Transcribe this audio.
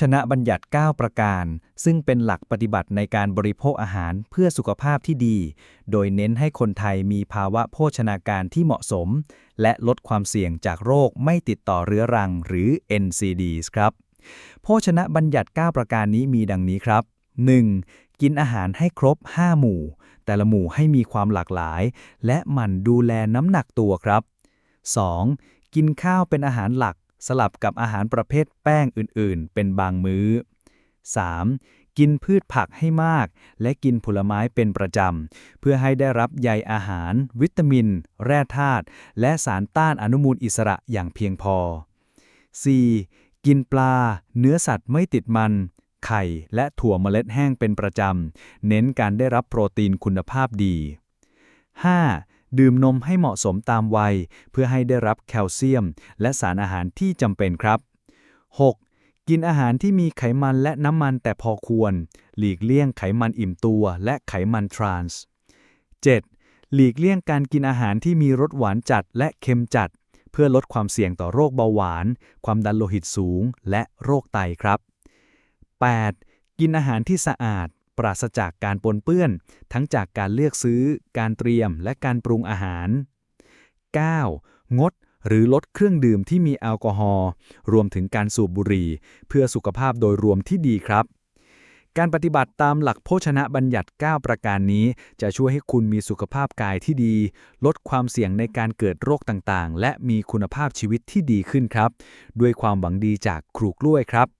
ชนะบัญญัติ 9 ประการ ซึ่งเป็นหลักปฏิบัติในการบริโภคอาหารเพื่อสุขภาพที่ดี โดยเน้นให้คนไทยมีภาวะโภชนาการที่เหมาะสม และลดความเสี่ยงจากโรคไม่ติดต่อเรื้อรังหรือ NCDs ครับ โภชนะบัญญัติ 9 ประการนี้มีดังนี้ครับ 1. กินอาหารให้ครบ 5 หมู่ แต่ละหมู่ให้มีความหลากหลาย และหมั่นดูแลน้ำหนักตัวครับ 2. กินข้าวเป็นอาหารหลัก สลับกับอาหารประเภทแป้งอื่นๆ เป็นบางมื้อ 3. กินพืชผักให้มาก และกินผลไม้เป็นประจำ เพื่อให้ได้รับใยอาหาร วิตามิน แร่ธาตุและสารต้านอนุมูลอิสระอย่างเพียงพอ 4. กินปลา เนื้อสัตว์ไม่ติดมัน ไข่ และถั่วเมล็ดแห้งเป็นประจำ เน้นการได้รับโปรตีนคุณภาพดี 5. ดื่มนมให้เหมาะสมตามวัย เพื่อให้ได้รับแคลเซียม และสารอาหารที่จำเป็นครับ 6. กินอาหารที่มีไขมันและน้ำมันแต่พอควร หลีกเลี่ยงไขมันอิ่มตัวและไขมันทรานส์ 7. หลีกเลี่ยงการกินอาหารที่มีรสหวานจัดและเค็มจัด เพื่อลดความเสี่ยงต่อโรคเบาหวาน ความดันโลหิตสูง และโรคไตครับ 8. กินอาหารที่สะอาด ปราศจากการปนเปื้อน ทั้งจากการเลือกซื้อ การเตรียม และการปรุงอาหาร 9. งดหรือลดเครื่องดื่มที่มีแอลกอฮอล์รวมถึงการสูบบุหรี่ เพื่อสุขภาพโดยรวมที่ดีครับ การปฏิบัติตามหลักโภชนะบัญญัติ 9 ประการนี้ จะช่วยให้คุณมีสุขภาพกายที่ดี ลดความเสี่ยงในการเกิดโรคต่างๆ และมีคุณภาพชีวิตที่ดีขึ้นครับ ด้วยความหวังดีจากครูกล้วยครับ